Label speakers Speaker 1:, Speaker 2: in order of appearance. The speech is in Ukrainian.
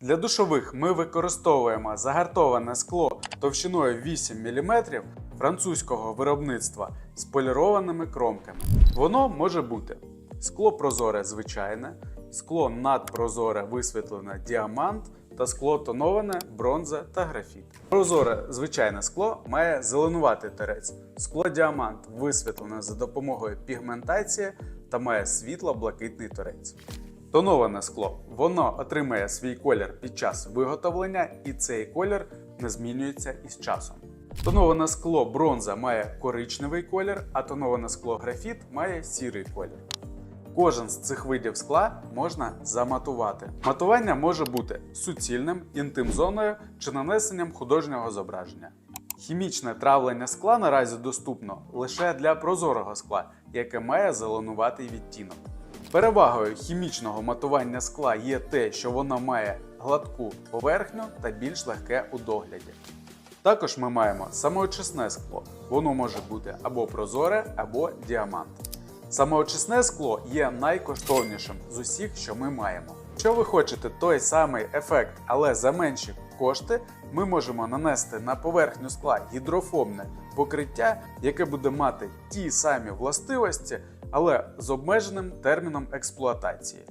Speaker 1: Для душових ми використовуємо загартоване скло товщиною 8 мм французького виробництва з полірованими кромками. Воно може бути скло прозоре звичайне, скло надпрозоре висвітлене діамант та скло тоноване бронза та графіт. Прозоре звичайне скло має зеленуватий терець. Скло діамант висвітлене за допомогою пігментації та має світло-блакитний торець. Тоноване скло. Воно отримає свій колір під час виготовлення, і цей колір не змінюється із часом. Тоноване скло бронза має коричневий колір, а тоноване скло графіт має сірий колір. Кожен з цих видів скла можна заматувати. Матування може бути суцільним, інтим-зоною чи нанесенням художнього зображення. Хімічне травлення скла наразі доступно лише для прозорого скла, яке має зеленуватий відтінок. Перевагою хімічного матування скла є те, що воно має гладку поверхню та більш легке у догляді. Також ми маємо самоочисне скло. Воно може бути або прозоре, або діамант. Самоочисне скло є найкоштовнішим з усіх, що ми маємо. Якщо ви хочете той самий ефект, але за менші кошти, ми можемо нанести на поверхню скла гідрофобне покриття, яке буде мати ті самі властивості, але з обмеженим терміном експлуатації.